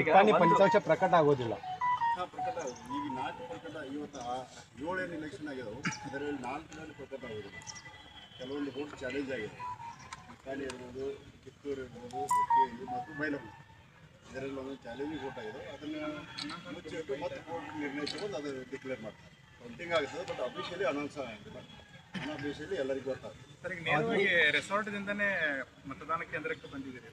ನಿಪ್ಪಾಣಿ ಫಲಿತಾಂಶ ಪ್ರಕಟ ಆಗೋದಿಲ್ಲ. ಪ್ರಕಟ ಆಗುತ್ತೆ. ಈಗ ನಾಲ್ಕು ಪ್ರಕಟ ಇವತ್ತು ಆ ಏಳೇನು ಇಲೆಕ್ಷನ್ ಆಗ್ಯಾವ ಅದರಲ್ಲಿ ನಾಲ್ಕು ಪ್ರಕಟ ಆಗೋದಿಲ್ಲ. ಕೆಲವೊಂದು ವೋಟ್ ಚಾಲೆಂಜ್ ಆಗಿದೆ. ನಿಪ್ಪಾಣಿ ಇರ್ಬೋದು ಕಿತ್ತೂರು ಇರ್ಬೋದು ಹುಕ್ಕೇರಿ ಮತ್ತು ಬೈಲಹೊಂಗಲ ಇದರಲ್ಲಿ ಒಂದು ಚಾಲೆಂಜಿಂಗ್ ವೋಟ್ ಆಗಿದೆ ಅದನ್ನು ಮುಚ್ಚಿಟ್ಟು ಮತ್ತೆ ವೋಟ್ ನಿರ್ಣಯ ತಗೊಂಡು ಅದು ಡಿಕ್ಲೇರ್ ಮಾಡ್ತಾರೆ. ಕೌಂಟಿಂಗ್ ಆಗ್ತದೆ ಬಟ್ ಅಫಿಷಿಯಲಿ ಅನೌನ್ಸ್ ಆಗಿಲ್ಲ ಅನ್ಅಫಿಷಿಯಲಿ ಎಲ್ಲರಿಗೂ ಗೊತ್ತಾಗುತ್ತೆ ಸರ್ ಈಗ ನೇರವಾಗಿ ರೆಸಾರ್ಟ್ದಿಂದನೇ ಮತದಾನ ಕೇಂದ್ರಕ್ಕೆ ಬಂದಿದ್ದೀರಿ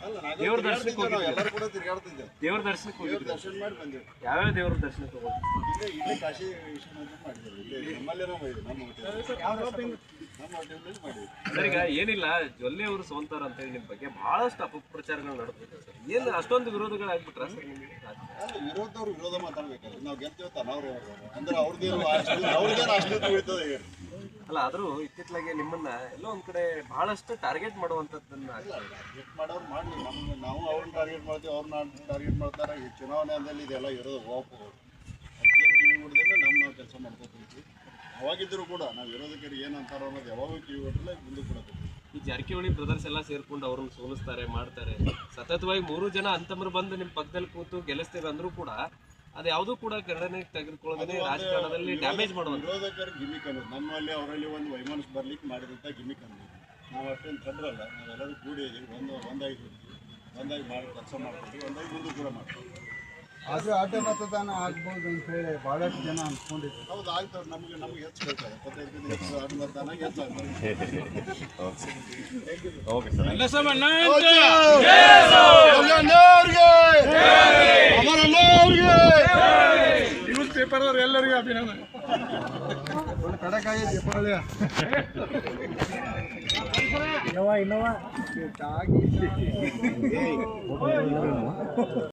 ಅಲ್ಲ ನಾವೇ. ಎಲ್ಲರೂ ಕೂಡ ತಿರುಗಾಡ್ತಿದ್ದೇವೆ ದೇವ್ರ ದರ್ಶನಕ್ಕೆ ದೇವ್ರ ದರ್ಶನ ಮಾಡಿ ಬಂದೆವು ಯಾವ್ಯಾವ ದೇವ್ರ ದರ್ಶನಕ್ಕೆ ಹೋಗಿದ್ರು ಇಲ್ಲೇ ಇಲ್ಲೇ ಕಾಶಿ ವಿಶ್ವನಾಥ ಮಾಡಿದ್ದೇವೆ. ಇಲ್ಲೇ ನಮ್ಮಲ್ಲೇ ನಾವು ಮಾಡಿದ್ವಿ ನಮ್ಮ ಹೋಟೆಲ್ ನಮ್ಮ ಹೋಟೆಲ್ನಲ್ಲಿ ಮಾಡಿದ್ವಿ ಸರ್ ಈಗ ಏನಿಲ್ಲ ಜೊಲ್ಲೆ ಅವರು ಸೋಂತಾರ ಅಂತ ಹೇಳಿ ನಿಮ್ ಬಗ್ಗೆ ಬಹಳಷ್ಟು ಅಪಪ್ರಚಾರಗಳು ನಡೆದಿದೆ ಸರ್. ಏನು ಅಷ್ಟೊಂದು ವಿರೋಧಗಳಾಗ್ಬಿಟ್ರ ಸರ್ ನಿಮಗೆ? ವಿರೋಧದವ್ರು ವಿರೋಧ ಮಾತಾಡ್ಬೇಕಾದ್ರೆ ನಾವು ಗೆಲ್ತೇವೆ ನಾವು ಅಂದ್ರೆ ಅವ್ರದ್ದೇನು ಅಷ್ಟು ಅವ್ರದ್ದೇನು ಅಷ್ಟು ಉಳಿತದೆ ಅಲ್ಲ ಆದರೂ ಇತ್ತಿತ್ತಲಾಗೆ ನಿಮ್ಮನ್ನ ಎಲ್ಲೋ ಒಂದ್ ಕಡೆ ಬಹಳಷ್ಟು ಟಾರ್ಗೆಟ್ ಮಾಡುವಂತದ್ದನ್ನ ಟಾರ್ಗೆಟ್ ಮಾಡೋರು ಮಾಡಲಿ ನಮ್ಗೆ ನಾವು ಅವ್ರನ್ನ ಟಾರ್ಗೆಟ್ ಮಾಡ್ತೀವಿ ಅವ್ರನ್ನ ಟಾರ್ಗೆಟ್ ಮಾಡ್ತಾರೆ ಈ ಚುನಾವಣೆಯಲ್ಲಿ ಇದೆಲ್ಲ ಇರೋದು ಅದಕ್ಕೇನು ಕಿವಿ ಹೊಡೆದ್ರೆ ನಮ್ಮ ನಾವು ಕೆಲಸ ಮಾಡ್ಕೊತೀವಿ ಅವಾಗಿದ್ದರೂ ಕೂಡ ನಾವು ವಿರೋಧಕರು ಏನು ಅಂತಾರೋ ಅನ್ನೋದು ಯಾವಾಗೂ ಕಿವಿ ಹೊಟ್ಟಲ್ಲ ಮುಂದೆ ಕೊಡೋದು ಈ ಜಾರಕಿಹೊಳಿ ಬ್ರದರ್ಸ್ ಎಲ್ಲ ಸೇರ್ಕೊಂಡು ಅವ್ರನ್ನ ಸೋಲಿಸ್ತಾರೆ ಮಾಡ್ತಾರೆ. ಸತತವಾಗಿ ಮೂರು ಜನ ಅಂತಮ್ರು ಬಂದು ನಿಮ್ಮ ಪಕ್ಕದಲ್ಲಿ ಕೂತು ಗೆಲ್ಲಿಸ್ತೇವೆ ಅಂದ್ರೂ ಕೂಡ ಅದು ಯಾವುದೂ ಕೂಡ ಕನ್ನಡನೆ ತೆಗೆದುಕೊಳ್ಳೋದೇ ರಾಜಕಾರಣದಲ್ಲಿ ಡ್ಯಾಮೇಜ್ ಮಾಡುವಂತ ವಿರೋಧಕರ ಗಿಮಿಕ್ ಅನ್ನೋದು. ನಮ್ಮಲ್ಲಿ ಅವರಲ್ಲಿ ಒಂದು ವೈಮಾನಸ್ ಬರ್ಲಿಕ್ಕೆ ಮಾಡಿದಂಥ ಗಿಮಿಕ್ ಅನ್ನೋದು. ನಾವು ಅಷ್ಟೇನು ಚಂದ್ರಲ್ಲ ನಾವೆಲ್ಲರೂ ಕೂಡಿ ಒಂದು ಒಂದಾಗಿ ಒಂದಾಗಿ ಮಾಡಿ ಕೆಲಸ ಮಾಡ್ತೀವಿ ಒಂದಾಗಿ ಮುಂದೆ ಕೂಡ ಮಾಡ್ತೀವಿ ಅದು ಆಟ ಮತದಾನ ಆಗ್ಬೋದು ಅಂತ ಹೇಳಿ ಬಹಳಷ್ಟು ಜನ ಅನ್ಕೊಂಡಿದ್ರು. ಹೌದು ಆಯ್ತು ನಮಗೆ ನಮಗೆ ಹೆಚ್ಚು ಹೇಳ್ತಾರೆ ಇಪ್ಪತ್ತೈದು ಹೆಚ್ಚು ಆಟ ಮತದಾನ ಹೆಚ್ಚಾಗ್ತದೆ ಅವ್ರು ಎಲ್ಲರಿಗೂ ಅಭಿನಂದನೆ. Innova Innova.